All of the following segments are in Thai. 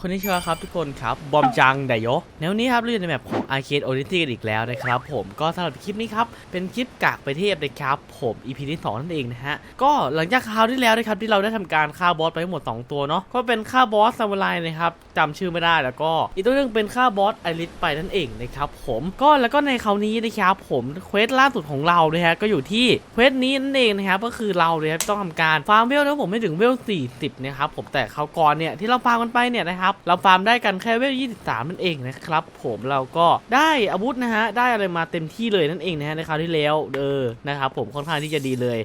คนนี้เชื่อครับทุกคนครับ บอมจังไดโยแนวนี้ครับเราอยู่ในแบบของ Arcade o r i t y กันอีกแล้วนะครับผมก็สำหรับคลิปนี้ครับ เป็นคลิปกากไปเทพนะครับผม EP ที่2นั่นเองนะฮะ ก็หลังจากคราวที่แล้วนะครับที่เราได้ทำการฆ่าบอสไปทั้งหมด 2 ตัวเนาะก็เป็นฆ่าบอสซามูไรนะครับจำชื่อไม่ได้แล้วก็อีกตัวหนึงเป็นฆ่าบอสไอริสไปนั่นเองนะครับผมก็แล้วก็ในคราวนี้นะครับผมเควสล่าสุดของเรานะฮะก็อยู่ที่เควสนี้นั่นเองนะครับก็คือเราเนี่ยครับต้องทำการฟาร์มเวลแล้วผมไม่ถึงเวล40นะครับผมแต่คราวก่อนเนี่ยที่เราฟาร์มกันไปเนี่ยนะครับเราฟาร์มได้กันแค่เวล 23 นั่นเองนะครับ ผมเราก็ได้อาวุธนะฮะ ได้อะไรมาเต็มที่เลยนั่นเองนะฮะในคราวที่แล้วเออนะครับผมค่อนข้างที่จะดีเลย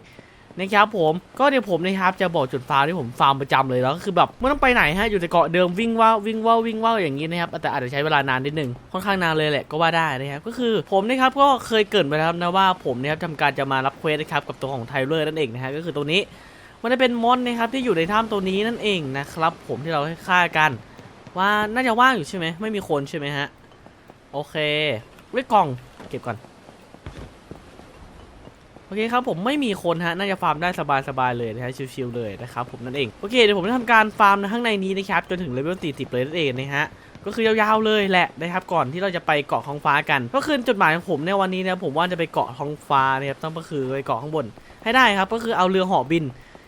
นะครับผมก็เดี๋ยวผมนะครับจะบอกจุดฟาร์มที่ผมฟาร์มประจำเลยแล้วก็คือแบบไม่ต้องไปไหนฮะอยู่ในเกาะเดิมวิ่งว่าววิ่งว่าววิ่งว่าวอย่างนี้นะครับแต่อาจจะใช้เวลานานนิดนึงค่อนข้างนานเลยแหละก็ว่าได้นะครับก็คือผมนะครับก็เคยเกิดไปแล้วนะว่าผมนะครับทำการจะมารับเควสนะครับกับตัวของไทเลอร์นั่นเองนะฮะก็คือตัวนี้มันจะเป็นมอนนะครับที่อยู่ในถ้ำตัวนี้นั่นเองนะครับผมที่เราให้ฆ่ากัน ว่าน่าจะว่างอยู่ใช่ไหมไม่มีคนใช่ไหมฮะ โอเคเว้ยกล่องเก็บก่อน โอเคครับผมไม่มีคนฮะ น่าจะฟาร์มได้สบายๆเลยนะฮะชิวๆเลยนะครับผมนั่นเอง โอเคเดี๋ยวผมจะทำการฟาร์มข้างในนี้นะครับจนถึงเลเวล40เลยนั่นเองนะฮะก็คือยาวๆเลยแหละนะครับก่อนที่เราจะไปเกาะท้องฟ้ากัน ก็คือจุดหมายของผมในวันนี้นะผมว่าจะไปเกาะท้องฟ้านะครับต้องก็คือไปเกาะข้างบนให้ได้ครับก็คือเอาเรือหาะบิน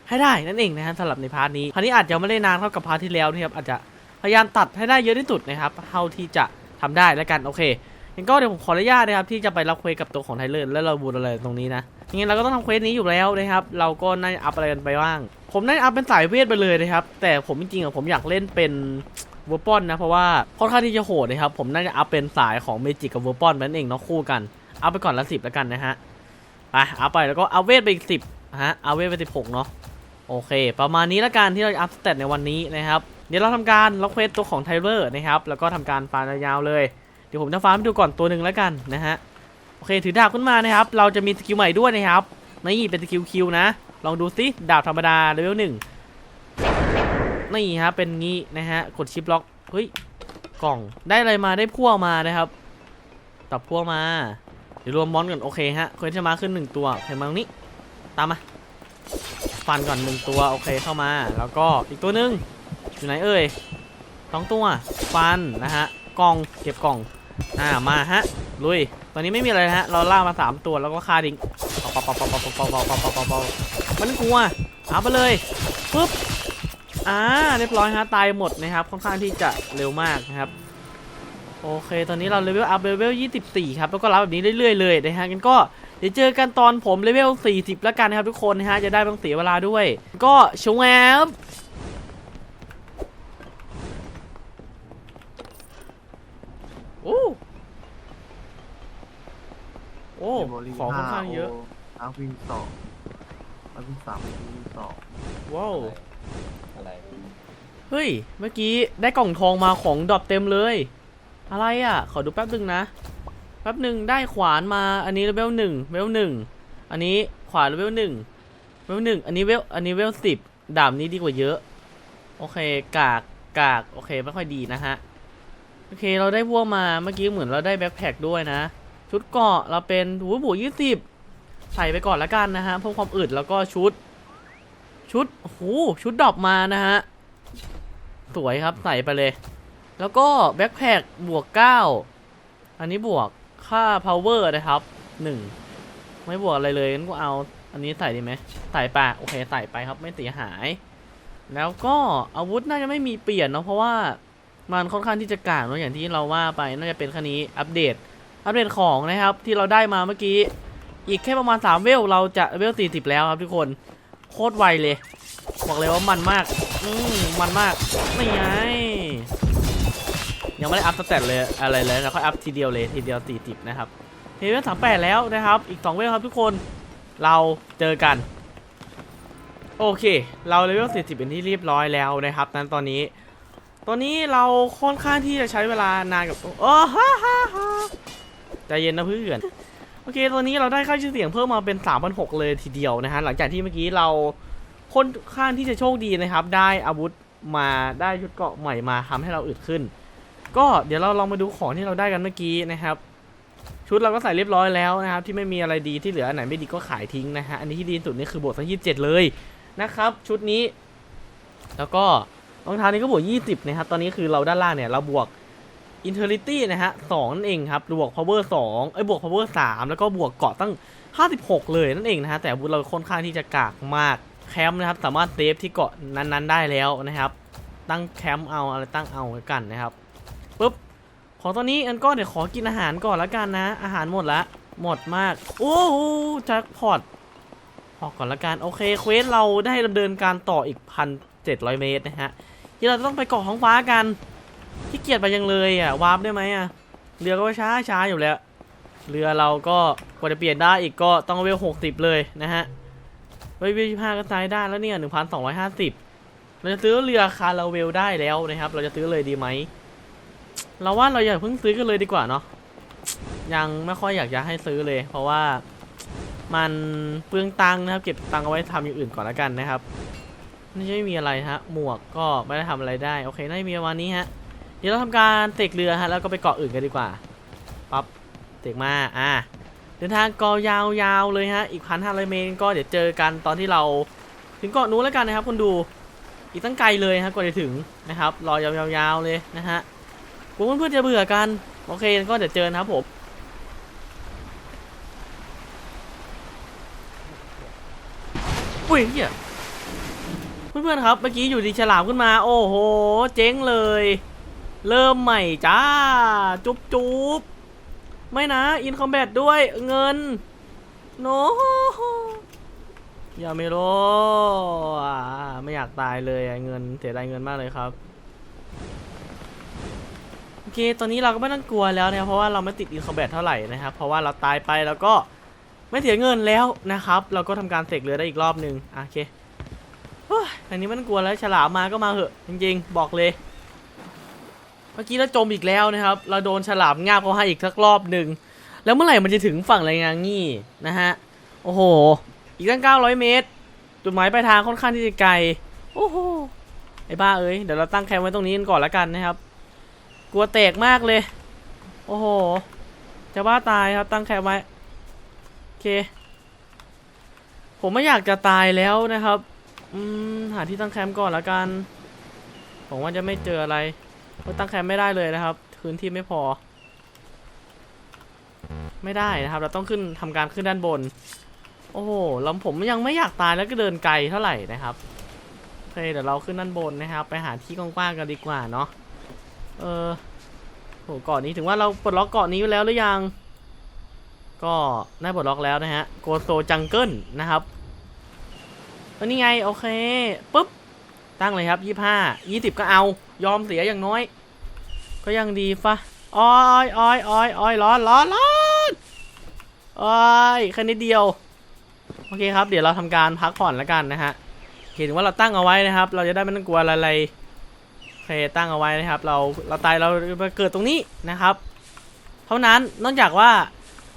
ให้ได้นั่นเองนะฮะสำหรับในพาร์ทนี้พาร์ทนี้อาจจะไม่ได้นานเท่ากับพาร์ทที่แล้วนะครับอาจจะ พยายามตัดให้ได้เยอะที่สุดนะครับเท่าที่จะทำได้แล้วกันโอเคงั้นก็เดี๋ยวผมขออนุญาตนะครับที่จะไปรับเควสกับตัวของไทเลอร์แล้วเราบูดอะไรตรงนี้นะยังไงเราก็ต้องทำเควสนี้อยู่แล้วนะครับ เราก็น่าจะอัพอะไรกันไปบ้าง ผมน่าจะอัพเป็นสายเวทไปเลยนะครับ แต่ผมจริงๆอะผมอยากเล่นเป็นเวอร์ปอนนะเพราะว่าค่อนข้างที่จะโหดนะครับ ผมน่าจะอัพเป็นสายของเมจิกกับเวอร์ปอนนั่นเองเนาะคู่กันอัพไปก่อนละสิบแล้วกันนะฮะไปอัพไปแล้วก็อัพเวทไปอีกสิบฮะอัพเวทไปสิบหกเนาะโอเค ประมาณนี้ละกันที่เราอัพสเตตในวันนี้นะครับเดี๋ยวเราทำการล็อกเควสตัวของไทเลอร์นะครับ แล้วก็ทำการฟาร์มยาวเลย เดี๋ยวผมจะฟาร์มดูก่อนตัวหนึ่งแล้วกันนะฮะ โอเค ถือดาบขึ้นมานะครับ เราจะมีสกิลใหม่ด้วยนะครับ นี่เป็นสกิลคิวนะ ลองดูสิ ดาบธรรมดาเลเวลหนึ่งนี่ฮะ เป็นงี้นะฮะ กดชิปล็อก เฮ้ย กล่อง ได้อะไรมา ได้พ่วกมานะครับ ตับพ่วกมา เดี๋ยวรวมมอนก่อน โอเคฮะเควสจะมาขึ้นหนึ่งตัวเห็นมาตรงนี้ ตามมา ฟันก่อนหนึ่งตัว โอเค เข้ามา แล้วก็อีกตัวหนึ่ง อยู่ไหนเอ่ยสองตัวฟันนะฮะกล่องเก็บกล่องอ่ามาฮะลุยตอนนี้ไม่มีอะไรนะฮะเราล่ามาสามตัวแล้วก็ฆ่าดิ้งปอปอปอปอปอปอปอปอปอปอปอมันกลัวเอาไปเลยปุ๊บอ่าเรียบร้อยฮะตายหมดนะครับค่อนข้างที่จะเร็วมากนะครับโอเค ตอนนี้เราเลเวลอัพเลเวล 24 ครับ แล้วก็รับแบบนี้เรื่อยๆ เลยนะฮะกันก็เดี๋ยวเจอกันตอนผมเลเวล 40 แล้วกันนะครับทุกคนนะฮะ จะได้ไม่ต้องเสียเวลาด้วย ก็ชงแอบ โอ้โอ้ของค่อนข้างเยอะอาร์วินสองอาร์วินสามอาร์วินสองว้าวอะไรเฮ้ย เมื่อกี้ได้กล่องทองมาของดรอปเต็มเลย อะไรอะ ขอดูแป๊บนึงนะ แป๊บหนึ่งได้ขวานมา อันนี้เลเวลหนึ่งเลเวลหนึ่ง อันนี้ขวานเลเวลหนึ่งเลเวลหนึ่ง อันนี้เวล อันนี้เวลสิบดาบนี้ดีกว่าเยอะ โอเค กาก กาก โอเค ไม่ค่อยดีนะฮะโอเคเราได้พวกมาเมื่อกี้เหมือนเราได้แบ็คแพคด้วยนะ ชุดเกาะเราเป็นหูบูยี่สิบใส่ไปก่อนละกันนะฮะเพิ่มความอึดแล้วก็ชุด ชุดโอ้โหชุดดรอปมานะฮะสวยครับใส่ไปเลย แล้วก็แบ็คแพคบวก9อันนี้บวกค่า power นะครับ1ไม่บวกอะไรเลยงั้นก็เอาอันนี้ใส่ดีไหมใส่ไปโอเคใส่ไปครับไม่เสียหาย แล้วก็อาวุธน่าจะไม่มีเปลี่ยนเนาะเพราะว่า มันค่อนข้างที่จะกากเนาะอย่างที่เราว่าไปน่าจะเป็นคันนี้อัปเดต อัปเดตของนะครับที่เราได้มาเมื่อกี้ อีกแค่ประมาณ 3 เวลเราจะเวล40 แล้วครับทุกคน โคตรไวเลย บอกเลยว่ามันมาก อืมมันมากไม่ไงยังไม่ได้อัพสเตตเลยอะไรเลยแล้วค่อยอัพทีเดียวเลยทีเดียวสี่สิบนะครับเฮเวนสามแปดแล้วนะครับ อีกสองเวลครับทุกคนเราเจอกัน โอเค เราเลเวลสี่สิบเป็นที่เรียบร้อยแล้วนะครับ นั้นตอนนี้ ตอนนี้เราค่อนข้างที่จะใช้เวลานานกับโอ้ฮ่าฮ่าฮ่าใจเย็นนะเพื่อน โอเคตอนนี้เราได้ค่าชื่อเสียงเพิ่มมาเป็น 3 6 0 0 เลยทีเดียวนะฮะ หลังจากที่เมื่อกี้เราค่อนข้างที่จะโชคดีนะครับ ได้อาวุธมาได้ชุดเกาะใหม่มาทำให้เราอึดขึ้น ก็เดี๋ยวเราลองมาดูของที่เราได้กันเมื่อกี้นะครับ ชุดเราก็ใส่เรียบร้อยแล้วนะครับ ที่ไม่มีอะไรดีที่เหลืออันไหนไม่ดีก็ขายทิ้งนะฮะ อันนี้ที่ดีสุดนี่คือบวกสักยี่สิบเจ็ดเลยนะครับ ชุดนี้ แล้วก็ รองเท้านี้ก็บวก 20 นะครับ ตอนนี้คือเราด้านล่างเนี่ย เราบวก Intelligence นะฮะ2นั่นเองครับ บวก Power 2 เอ้ย บวก Power 3 แล้วก็บวกเกาะตั้ง 56 เลยนั่นเองนะฮะ แต่อาวุธเราค่อนข้างที่จะกากมาก แคมป์นะครับ สามารถเซฟที่เกาะนั้นๆ ได้แล้วนะครับ ตั้งแคมป์เอาอะไรตั้งเอาไว้กันนะครับปุ๊บ ของตอนนี้อันก็เดี๋ยวขอกินอาหารก่อนล้วกันนะ อาหารหมดละ หมดมาก โอ้โหแจ็คพอตพอก่อนละกัน โอเค เควสเราได้ดำเนินการต่ออีกพัน เจ็ดร้อยเมตรนะฮะที่เราจะต้องไปเกาะท้องฟ้ากันที่เกียจไปยังเลยอะวาร์ปได้ไหมอะเรือก็ช้าช้าอยู่แล้ว เรือเราก็กว่าจะเปลี่ยนได้อีกก็ต้องเวลหกสิบเลยนะฮะเฮ้ยเวลห้าก็ใช้ได้แล้วเนี่ยหนึ่งพันสองร้อยห้าสิบเราจะซื้อเรือคาราเวลได้แล้วนะครับ เราจะซื้อเลยดีไหมเราว่าเราอย่าเพิ่งซื้อกันเลยดีกว่าเนาะยังไม่ค่อยอยากจะให้ซื้อเลย เพราะว่ามันเปลืองตังค์นะครับ เก็บตังค์เอาไว้ทำอย่างอื่นก่อนแล้วกันนะครับ นี่ไม่มีอะไรฮะ หมวกก็ไม่ได้ทำอะไรได้ โอเค น่าจะมีประมาณนี้ฮะ เดี๋ยวเราทำการเตกเรือฮะ แล้วก็ไปเกาะอื่นกันดีกว่า ปั๊บ เตกมา อ่าเดินทางกอยาวๆเลยฮะ อีกพันห้าร้อยเมตรก็เดี๋ยวเจอกันตอนที่เรา ถึงเกาะนู้นแล้วกันนะครับคุณดู อีกตั้งไกลเลยฮะกว่าจะถึงนะครับ รอยาวๆเลยนะฮะกลัวเพื่อนๆจะเบื่อกัน โอเค ก็เดี๋ยวเจอนะครับผมอุ้ยเฮีย เพื่อนๆครับ เมื่อกี้อยู่ดีฉลามขึ้นมา โอ้โห เจ๊งเลย เริ่มใหม่จ้า จุ๊บจุ๊บไม่นะ อินคอมแบทด้วยเงิน โนอย่าไม่รออ่าไม่อยากตายเลยอะเงินเสียดายเงินมากเลยครับโอเคตอนนี้เราก็ไม่ต้องกลัวแล้วนะเพราะว่าเราไม่ติดอินคอมแบทเท่าไหร่นะครับ เพราะว่าเราตายไปแล้วก็ไม่เสียเงินแล้วนะครับ เราก็ทำการเสกเรือได้อีกรอบหนึ่งโอเค อันนี้มันกลัวแล้วฉลามมาก็มาเหอะ จริงๆ บอกเลย เมื่อกี้เราจมอีกแล้วนะครับ เราโดนฉลามงาบเขาให้อีกสักรอบหนึ่ง แล้วเมื่อไหร่มันจะถึงฝั่งไรายงานงี้นะฮะ โอ้โห อีกตั้ง 900 เมตร จุดหมายปลายทางค่อนข้างที่จะไกล โอ้โห ไอ้บ้าเอ้ย เดี๋ยวเราตั้งแคมป์ไว้ตรงนี้กันก่อนละกันนะครับ กลัวแตกมากเลย โอ้โห จะบ้าตายครับตั้งแคมป์ไว้ โอเค ผมไม่อยากจะตายแล้วนะครับ อืมหาที่ตั้งแคมป์ก่อนละกันผมว่าจะไม่เจออะไรเพราะตั้งแคมป์ไม่ได้เลยนะครับพื้นที่ไม่พอ ไม่ได้นะครับ เราต้องขึ้นทำการขึ้นด้านบน โอ้โหลำผมยังไม่อยากตายแล้วก็เดินไกลเท่าไหร่นะครับโอเคเดี๋ยวเราขึ้นด้านบนนะครับ ไปหาที่กว้างๆกันดีกว่าเนาะเออโหเกาะนี้ถึงว่าเราปลดล็อกเกาะนี้ไว้แล้วหรือยัง ก็ได้ปลดล็อกแล้วนะฮะโกโซจังเกิลนะครับ แล้วนี่ไงโอเคปุ๊บตั้งเลยครับยี่ห้ายี่สิบก็เอา ยอมเสียอย่างน้อย ก็ยังดีฟะอ้อยอ้อยอ้อยอ้อยร้อนร้อนร้อนอ้อยแค่นิดเดียวโอเคครับ เดี๋ยวเราทำการพักผ่อนแล้วกันนะฮะเห็นว่าเราตั้งเอาไว้นะครับ เราจะได้ไม่ต้องกลัวอะไรโอเคตั้งเอาไว้นะครับ เราเราตายเราไปเกิดตรงนี้นะครับ เท่านั้นนอกจากว่า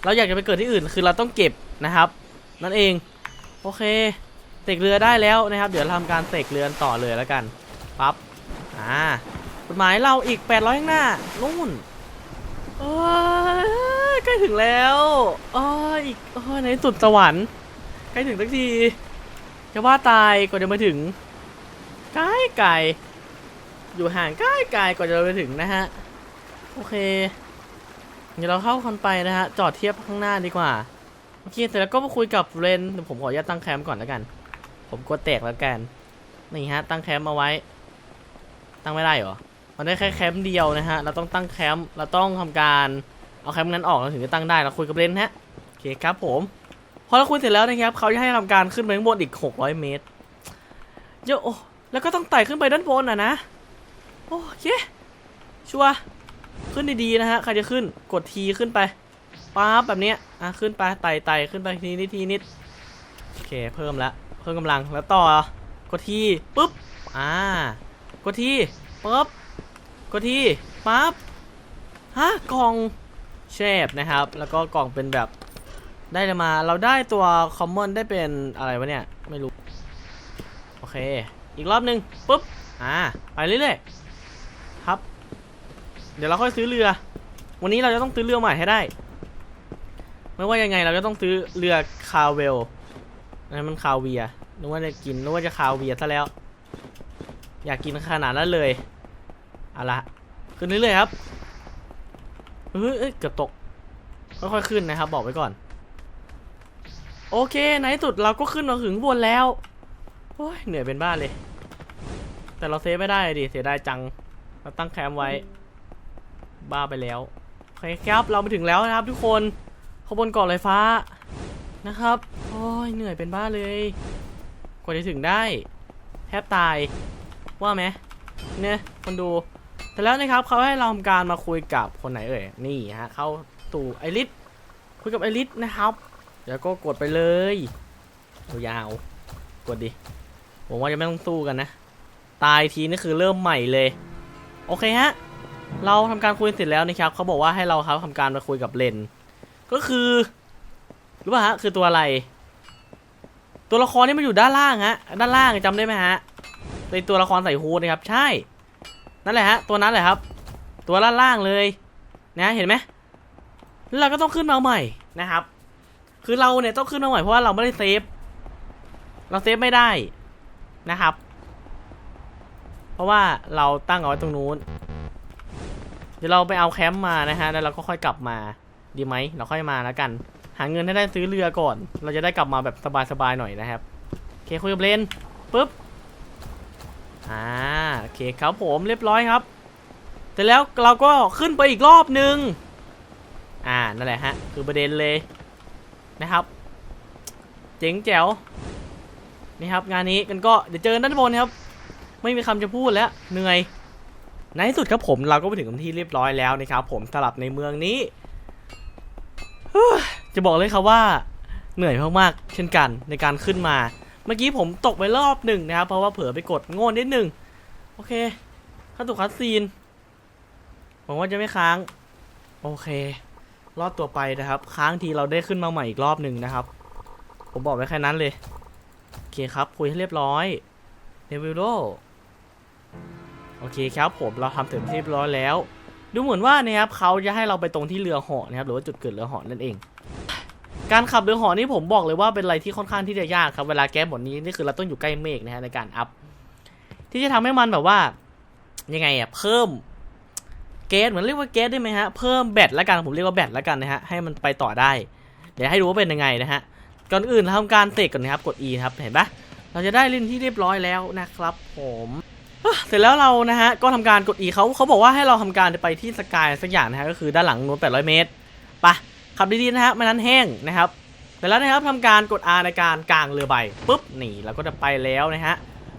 เราอยากจะไปเกิดที่อื่นคือเราต้องเก็บนะครับ นั่นเอง โอเค เสกเรือได้แล้วนะครับ เดี๋ยวเราทำการเสกเรือต่อเลยแล้วกันปั๊บอ่ากฎหมายเราอีก 800ข้างหน้านู่นโอ้ยใกล้ถึงแล้วโอ้ยอีกโอ้ยในสุดสวรรค์ใกล้ถึงสักทีจะว่าตายกว่าจะมาถึงใกล้ไกลอยู่ห่างใกล้ไกลกว่าจะไปถึงนะฮะโอเค เดี๋ยวเราเข้าคนไปนะฮะจอดเทียบข้างหน้าดีกว่าโอเคเสร็จแล้วก็มาคุยกับเรนเดี๋ยวผมขออนุญาตตั้งแคมป์ก่อนแล้วกัน ผมกลัวแตกแล้วกัน นี่ฮะ ตั้งแคมป์เอาไว้ ตั้งไม่ได้เหรอ มันได้แค่แคมป์เดียวนะฮะ เราต้องตั้งแคมป์ เราต้องทำการเอาแคมป์นั้นออกเราถึงจะตั้งได้ เราคุยกับเรนฮะ โอเคครับผม พอเราคุยเสร็จแล้วนะครับ เขาจะให้ทำการขึ้นไปข้างบนอีก 600 เมตรเยอะโอ้แล้วก็ต้องไต่ขึ้นไปด้านบนอะนะ โอเค ชัวขึ้นดีๆนะฮะ ใครจะขึ้น กดทีขึ้นไปป๊าบแบบเนี้ย อะ ขึ้นไป ไต่ไต่ขึ้นไปทีนิดทีนิด โอเค เพิ่มละเพิ่มกำลังแล้วต่อกดทีปุ๊บอ่ากดทีปุ๊บกดทีปั๊บฮะกล่องเชฟนะครับ แล้วก็กล่องเป็นแบบได้มาเราได้ตัวคอมมอนได้เป็นอะไรวะเนี่ย ไม่รู้ โอเค อีกรอบหนึ่งปุ๊บอ่าไปเรื่อยๆครับ เดี๋ยวเราค่อยซื้อเรือ วันนี้เราจะต้องซื้อเรือใหม่ให้ได้ ไม่ว่ายังไงเราจะต้องซื้อเรือคาเวลนั่นมันคาเวีย นึกว่าจะกินนึกว่าจะคาวเวียร์ซะแล้ว อยากกินขนาดนั้นเลยเอาละขึ้นเรื่อยๆครับเฮ้ยเกือบตกค่อยๆขึ้นนะครับ บอกไว้ก่อน โอเคในที่สุดเราก็ขึ้นมาถึงบนแล้วโอ้ยเหนื่อยเป็นบ้าเลย แต่เราเซฟไม่ได้ดิเสียดายจังเราตั้งแคมป์ไว้ บ้าไปแล้วโอเคครับเรามาถึงแล้วนะครับ ทุกคนขบวนเกาะลอยฟ้านะครับโอ้ยเหนื่อยเป็นบ้าเลย กว่าจะถึงได้ แทบตายว่าไหมเนี่ยคนดูแต่แล้วนะครับเขาให้เราทำการมาคุยกับคนไหนเอ่ยนี่ฮะเข้าตู่ไอริสคุยกับไอริสนะครับแล้วก็กดไปเลยยาวกดดิผมว่าจะไม่ต้องสู้กันนะ ตายทีนี่คือเริ่มใหม่เลย โอเคฮะ เราทำการคุยเสร็จแล้วนะครับเขาบอกว่าให้เราครับทำการมาคุยกับเลน ก็คือรู้ป่ะฮะคือตัวอะไร ตัวละครที่มันอยู่ด้านล่างฮะ ด้านล่างจำได้ไหมฮะเป็นตัวละครใส่ฮูดนะครับ ใช่ นั่นแหละฮะ ตัวนั้นแหละครับ ตัวล่างล่างเลย นะเห็นไหมแล้วเราก็ต้องขึ้นมาใหม่นะครับ คือเราเนี่ยต้องขึ้นมาใหม่เพราะว่าเราไม่ได้เซฟ เราเซฟไม่ได้นะครับ เพราะว่าเราตั้งเอาไว้ตรงนู้น เดี๋ยวเราไปเอาแคมป์มานะฮะ แล้วเราก็ค่อยกลับมา ดีไหม เราค่อยมาแล้วกัน หาเงินให้ได้ซื้อเรือก่อน เราจะได้กลับมาแบบสบายๆหน่อยนะครับโอเคคุยกับเลนปุ๊บอ่าโอเคครับผมเรียบร้อยครับ แต่แล้วเราก็ขึ้นไปอีกรอบนึงอ่านั่นแหละฮะคือประเด็นเลยนะครับ เจ๋งแจ๋วนี่ครับงานนี้กันก็เดี๋ยวเจอกันด้านบนครับ ไม่มีคำจะพูดแล้วเหนื่อยในที่สุดครับผมเราก็ไปถึงที่เรียบร้อยแล้วนะครับผมสลับในเมืองนี้ จะบอกเลยครับว่าเหนื่อยมากๆเช่นกันในการขึ้นมา เมื่อกี้ผมตกไปรอบหนึ่งนะครับ เพราะว่าเผลอไปกดโง่นิดหนึ่งโอเคเข้าสู่คัสซีนหวังว่าจะไม่ค้าง โอเค รอบตัวไปนะครับ ค้างทีเราได้ขึ้นมาใหม่อีกรอบหนึ่งนะครับ ผมบอกไว้แค่นั้นเลยโอเคครับคุยให้เรียบร้อยเดวิลโลโอเคครับผมเราทำเสร็จเรียบร้อยแล้ว ดูเหมือนว่านะครับเขาจะให้เราไปตรงที่เรือเหาะนะครับหรือว่าจุดเกิดเรือเหาะนั่นเอง การขับเรือหาะนี่ผมบอกเลยว่าเป็นอะไรที่ค่อนข้างที่จะยากครับเวลาแก้บทนี้นี่คือเราต้องอยู่ใกล้เมฆนะฮะในการอัพที่จะทำให้มันแบบว่ายังไงอะเพิ่มเกสเหมือนเรียกว่าเกสได้ไหมฮะเพิ่มแบตละกันผมเรียกว่าแบตละกันนะฮะให้มันไปต่อได้ เดี๋ยวให้ดูว่าเป็นยังไงนะฮะก่อนอื่นเราทำการเตะก่อนนะครับกด E ครับเห็นปะเราจะได้เล่นที่เรียบร้อยแล้วนะครับ ผมเสร็จแล้วเรานะฮะก็ทำการกด E เขาเขาบอกว่าให้เราทำการไปที่สกายสักอย่างนะฮะก็คือด้านหลังนู้น800 เมตรไปะ ขับดีๆนะฮะไม่นั้นแห้งนะครับเสร็จแล้วนะครับทำการกด R ในการกางเรือใบปุ๊บนี่เราก็จะไปแล้วนะฮะ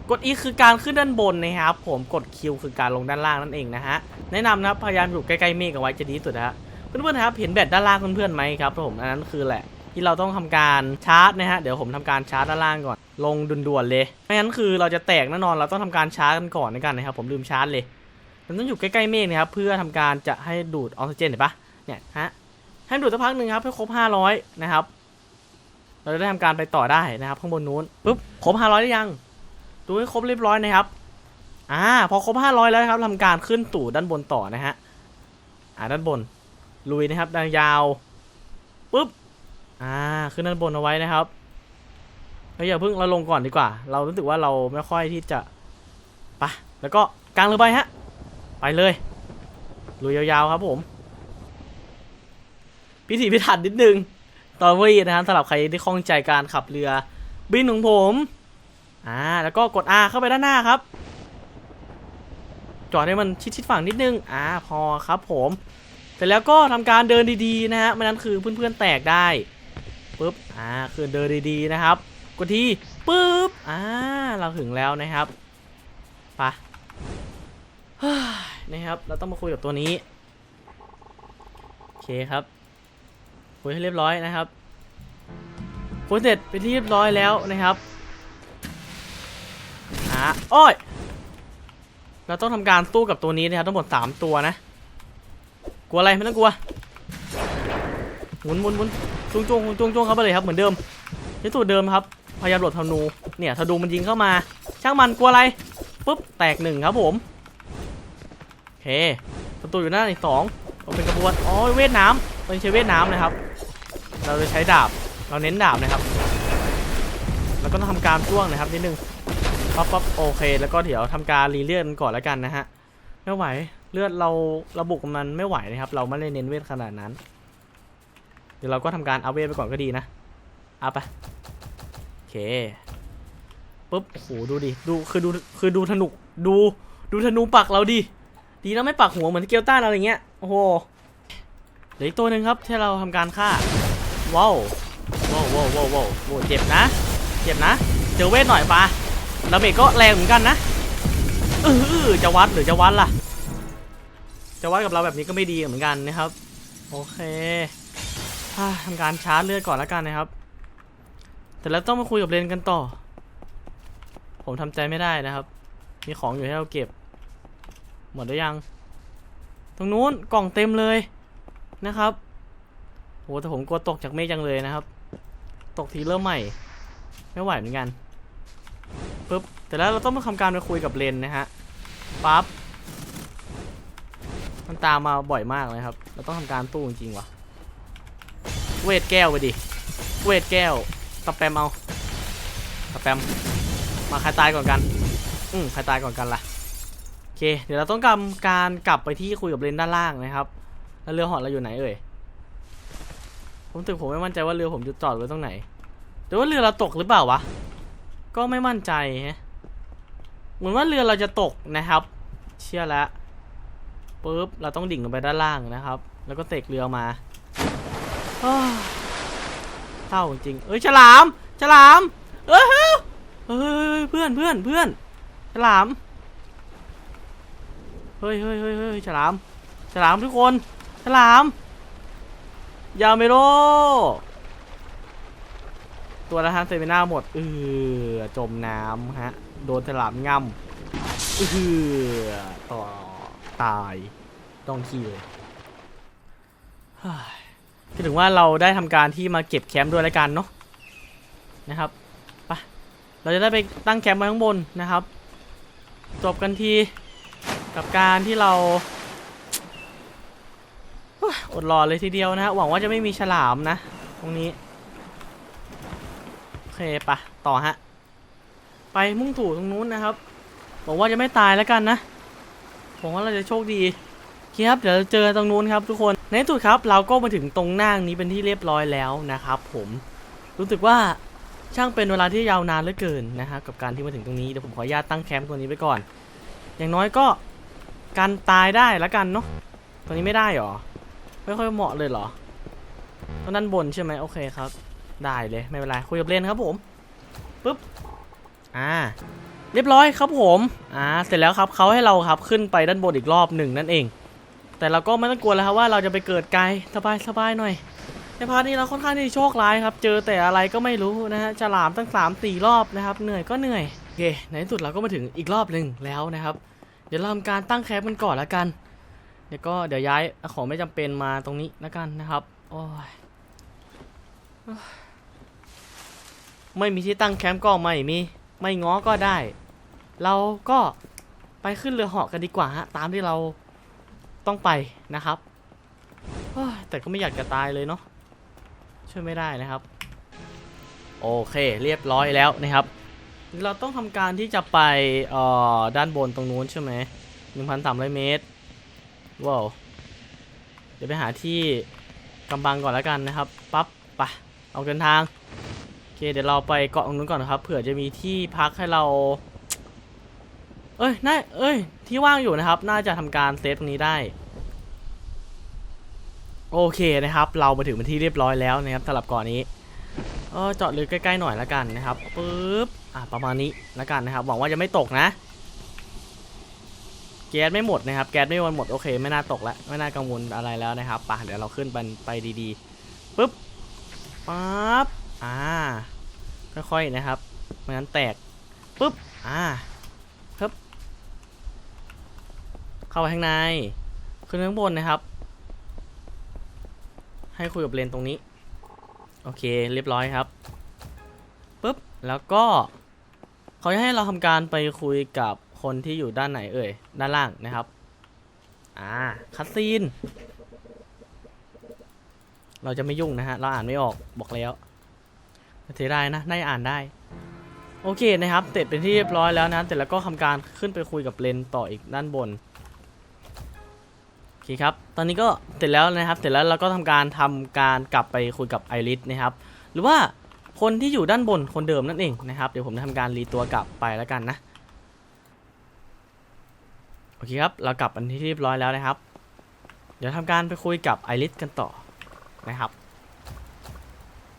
กด E คือการขึ้นด้านบนนะครับ ผมกด Q คือการลงด้านล่างนั่นเองนะฮะแนะนำนะครับพยายามอยู่ใกล้ๆเมฆเอาไว้จะดีสุดนะฮะเพื่อนๆนะครับเห็นแบตด้านล่างเพื่อนๆไหมครับผมอันนั้นคือแหละที่เราต้องทำการชาร์จนะฮะเดี๋ยวผมทำการชาร์จด้านล่างก่อน ลงด่วนๆเลยไม่งั้นคือเราจะแตกแน่นอนเราต้องทำการชาร์จกันก่อนในกันนะครับ ผมลืมชาร์จเลยมันต้องอยู่ใกล้ๆเมฆนะครับเพื่อทำการจะให้ดูดออกซิเจนเห็นปะเนี่ยฮะ ให้ดูดสักพักหนึ่งครับให้ครบ 500 นะครับ เราจะได้ทำการไปต่อได้นะครับข้างบนนู้นปุ๊บครบ 500ได้ยัง ดูให้ครบเรียบร้อยนะครับอ่าพอครบ 500 แล้วนะครับทำการขึ้นตู่ด้านบนต่อนะฮะอ่าด้านบนลุยนะครับด้านยาวปุ๊บอ่าขึ้นด้านบนเอาไว้นะครับเฮ้ยอย่าเพิ่งเราลงก่อนดีกว่า เรารู้สึกว่าเราไม่ค่อยที่จะไปะแล้วก็กลางเรือใบฮะไปเลยลุยยาวๆครับผม พิถีพิถันนิดนึงตอนวีนะครับสำหรับใครที่คล่องใจการขับเรือบินของผมอ่าแล้วก็กด R เข้าไปด้านหน้าครับ จอดให้มันชิดๆฝั่งนิดนึงอ่าพอครับผมเสร็จแล้วก็ทำการเดินดีๆนะฮะไม่นั้นคือเพื่อนๆแตกได้ปุ๊บอ่าคือเดินดีๆนะครับ กดทีปุ๊บอ่าเราถึงแล้วนะครับปะนะครับ เราต้องมาคุยกับตัวนี้ โอเคครับ คุยให้เรียบร้อยนะครับคุยเสร็จเป็นที่เรียบร้อยแล้วนะครับอ่าโอ้ยเราต้องทำการสู้กับตัวนี้นะครับทั้งหมดสามตัวนะ กลัวอะไรไม่ต้องกลัวหมุนหมุนหมุนจ้วงจ้วงจ้วงจ้วงเข้าไปเลยครับเหมือนเดิมใช้สูตรเดิมครับพยายามหลดธนูเนี่ยธนูมันยิงเข้ามา ช่างมันกลัวอะไรปุ๊บแตกหนึ่งครับผมโอเคประตูอยู่หน้าอีกสองเราเป็นกระบวนอ๋อเวทน้ำเราใช้เวทน้ำนะครับ เราจะใช้ดาบ เราเน้นดาบนะครับ แล้วก็ต้องทำการจ้วงนะครับนิดนึงปั๊บปั๊บโอเค แล้วก็เดี๋ยวทำการรีเลือดกันก่อนแล้วกันนะฮะ ไม่ไหว เลือดเราเราบุกมันไม่ไหวนะครับ เราไม่ได้เน้นเวทขนาดนั้น เดี๋ยวเราก็ทำการอัพเวทไปก่อนก็ดีนะอัพไปโอเคปุ๊บโอ้โหดูดิ ดู คือดู คือดูธนุก ดู ดูธนูปักเราดิ ดีนะไม่ปักหัวเหมือนเกียวต้าเราอย่างเงี้ย โอ้โห เหลืออีกตัวหนึ่งครับที่เราทำการฆ่า ว้าวว้าวว้าวว้าวว้าวเจ็บนะ เจ็บนะ เจอเวทหน่อยปะดาเมจก็แรงเหมือนกันนะเออจะวัดหรือจะวัดล่ะ จะวัดกับเราแบบนี้ก็ไม่ดีเหมือนกันนะครับ โอเคอาทำการชาร์จเลือดก่อนแล้วกันนะครับ แต่แล้วต้องมาคุยกับเรนกันต่อ ผมทำใจไม่ได้นะครับ มีของอยู่ให้เราเก็บ หมดหรือยัง ตรงนู้นกล่องเต็มเลยนะครับ โหแต่ผมกลัวตกจากเมฆจังเลยนะครับ ตกทีเริ่มใหม่ ไม่ไหวเหมือนกันปุ๊บแต่แล้วเราต้องมาทำการไปคุยกับเรนนะฮะปั๊บมันตามมาบ่อยมากเลยครับ เราต้องทำการตู้จริงๆว่ะเวทแก้วไปดิ เวทแก้วสแปมเอาสแปม มาใครตายก่อนกัน อืมใครตายก่อนกันล่ะ โอเค เดี๋ยวเราต้องการการกลับไปที่คุยกับเรนด้านล่างนะครับ แล้วเรือหอดเราอยู่ไหนเอ่ย ผมถึงผมไม่มั่นใจว่าเรือผมจะจอดไว้ตรงไหนหรือว่าเรือเราตกหรือเปล่าวะ ก็ไม่มั่นใจฮะ เหมือนว่าเรือเราจะตกนะครับ เชื่อแล้วปุ๊บ เราต้องดิ่งลงไปด้านล่างนะครับ แล้วก็เตกเรือมาเศร้าจริง เอ้ยฉลาม ฉลาม เอ้ยเฮ้ยเพื่อนเพื่อนเพื่อนฉลาม เฮ้ยเฮ้ยเฮ้ยเฮ้ยฉลาม ฉลามทุกคน ฉลาม ยาเมโรตัวละฮันเซมิน่าหมดเออจมน้ำฮะ โดนฉลามง่ำเออต่อตายต้องขี้เลยก็ถึงว่าเราได้ทำการที่มาเก็บแคมป์ด้วยแล้วกันเนาะนะครับไปเราจะได้ไปตั้งแคมป์ไว้ข้างบนนะครับ จบกันทีกับการที่เรา อดรอเลยทีเดียวนะฮะหวังว่าจะไม่มีฉลามนะ ตรงนี้โอเคปะต่อฮะ ไปมุ่งถูตรงนู้นนะครับบอกว่าจะไม่ตายแล้วกันนะผมว่าเราจะโชคดีครับเดี๋ยวเจอตรงนู้นครับทุกคนในที่สุดครับ เราก็มาถึงตรงหน้านี้เป็นที่เรียบร้อยแล้วนะครับ ผมรู้สึกว่าช่างเป็นเวลาที่ยาวนานเหลือเกินนะครับกับการที่มาถึงตรงนี้เดี๋ยวผมขออนุญาตตั้งแคมป์ตัวนี้ไว้ก่อน อย่างน้อยก็การตายได้แล้วกันเนาะตัวนี้ไม่ได้หรอ ไม่ค่อยเหมาะเลยเหรอต้องด้านบนใช่ไหมโอเคครับ ได้เลยไม่เป็นไรคุยกับเลนครับผมปุ๊บอ่าเรียบร้อยครับผมอ่าเสร็จแล้วครับเขาให้เราครับขึ้นไปด้านบนอีกรอบหนึ่งนั่นเอง แต่เราก็ไม่ต้องกลัวแล้วครับว่าเราจะไปเกิดไกลสบายสบายหน่อยในพาร์ทนี้เราค่อนข้างที่โชคร้ายครับ เจอแต่อะไรก็ไม่รู้นะฮะฉลามตั้ง3 4รอบนะครับ เหนื่อยก็เหนื่อยโอเคในที่สุดเราก็มาถึงอีกรอบหนึ่งแล้วนะครับ เดี๋ยวเราทำการตั้งแคมป์กันก่อนล้วกัน เดี๋ยวก็เดี๋ยวย้ายของไม่จำเป็นมาตรงนี้แล้วกันนะครับ โอ้ยไม่มีที่ตั้งแคมป์ก็ไม่มีไม่ง้อก็ได้ เราก็ไปขึ้นเรือเหาะกันดีกว่าฮะตามที่เราต้องไปนะครับแต่ก็ไม่อยากจะตายเลยเนาะช่วยไม่ได้นะครับ โอเคเรียบร้อยแล้วนะครับ เราต้องทำการที่จะไปออด้านบนตรงนู้นใช่ไหม1,300เมตร ว้าวเดี๋ยวไปหาที่กำบังก่อนแล้วกันนะครับปั๊บไปออกเดินทางโอเคเดี๋ยวเราไปเกาะตรงนู้นก่อนนะครับเผื่อจะมีที่พักให้เรา เอ้ยน่าเอ้ย ที่ว่างอยู่นะครับ น่าจะทำการเซฟตรงนี้ได้ โอเคนะครับ เรามาถึงเป็นที่เรียบร้อยแล้วนะครับสำหรับเกาะนี้เออจาะลึกใกล้ๆหน่อยแล้วกันนะครับปึ๊บอะประมาณนี้แล้วกันนะครับหวังว่าจะไม่ตกนะ แก๊สไม่หมดนะครับ แก๊สไม่วนหมดโอเค ไม่น่าตกแล้วไม่น่ากังวลอะไรแล้วนะครับไปะเดี๋ยวเราขึ้นไปไปดีๆปึ๊บปั๊บอ่าค่อยๆนะครับไม่งั้นแตกปึ๊บอ่าครับเข้าไปข้างในขึ้นข้างบนนะครับ ให้คุยกับเลนตรงนี้ โอเคเรียบร้อยครับปึ๊บแล้วก็เขาจะให้เราทำการไปคุยกับ คนที่อยู่ด้านไหนเอ่ย ด้านล่างนะครับ อ่า คัสซีน เราจะไม่ยุ่งนะฮะ เราอ่านไม่ออกบอกแล้วเสียดายนะน่าจะอ่านได้โอโอเคนะครับ เสร็จเป็นที่เรียบร้อยแล้วนะ เสร็จแล้วก็ทำการขึ้นไปคุยกับเลนต่ออีกด้านบน โอเคครับ ตอนนี้ก็เสร็จแล้วนะครับ เสร็จแล้วเราก็ทำการทำการกลับไปคุยกับไอริสนะครับ หรือว่าคนที่อยู่ด้านบนคนเดิมนั่นเองนะครับ เดี๋ยวผมจะทำการรีตัวกลับไปแล้วกันนะ โอเคครับ เรากลับอันที่เรียบร้อยแล้วนะครับ เดี๋ยวทำการไปคุยกับไอริสกันต่อนะครับ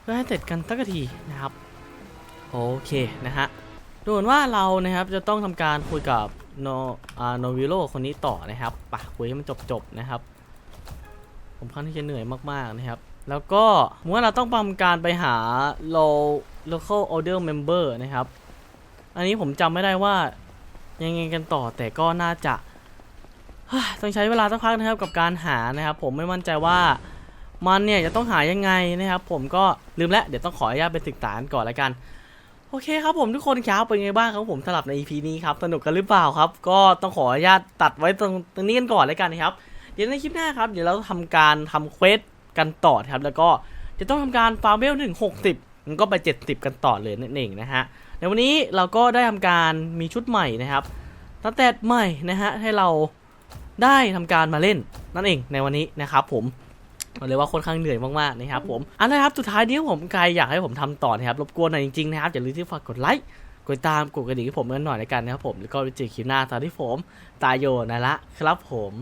เพื่อให้เสร็จกันสักทีนะครับ โอเคนะฮะ ดูเหมือนว่าเรานะครับจะต้องทำการคุยกับโนอ่าโนวิโลคนนี้ต่อนะครับปะคุยให้มันจบๆนะครับ ผมค่อนข้างที่จะเหนื่อยมากๆนะครับแล้วก็เมื่อเราต้องทำการไปหา low local order member นะครับ อันนี้ผมจำไม่ได้ว่ายังไงกันต่อแต่ก็น่าจะ ต้องใช้เวลาสักพักนะครับกับการหานะครับ ผมไม่มั่นใจว่ามันเนี่ยจะต้องหายังไงนะครับ ผมก็ลืมแล้วเดี๋ยวต้องขออนุญาตไปศึกษากันก่อนละกันโอเคครับผมทุกคนครับเป็นไงบ้างครับผมสำหรับใน EP นี้ครับสนุกกันหรือเปล่าครับ ก็ต้องขออนุญาตตัดไว้ตรงตรงนี้กันก่อนเลยกันนะครับ เดี๋ยวในคลิปหน้าครับเดี๋ยวเราทำการทำเควสกันต่อครับ แล้วก็จะต้องทำการฟาร์มเวลถึง60มันก็ไป70กันต่อเลยนั่นเองนะฮะในวันนี้เราก็ได้ทำการมีชุดใหม่นะครับสเตตใหม่นะฮะให้เรา ได้ทำการมาเล่นนั่นเองในวันนี้นะครับผมบอกเลยว่าค่อนข้างเหนื่อยมากๆนะครับผมอันนะครับสุดท้ายนี้ผมกายอยากให้ผมทำต่อนะครับรบกวนหน่อยจริงๆนะครับอย่าลืมที่ฝากกดไลค์กดติดตามกดกระดิ่งให้ผมกันหน่อยละกันนะครับผมแล้วก็ไปเจอคลิปหน้าตอนที่ผมตายโยนันละครับผม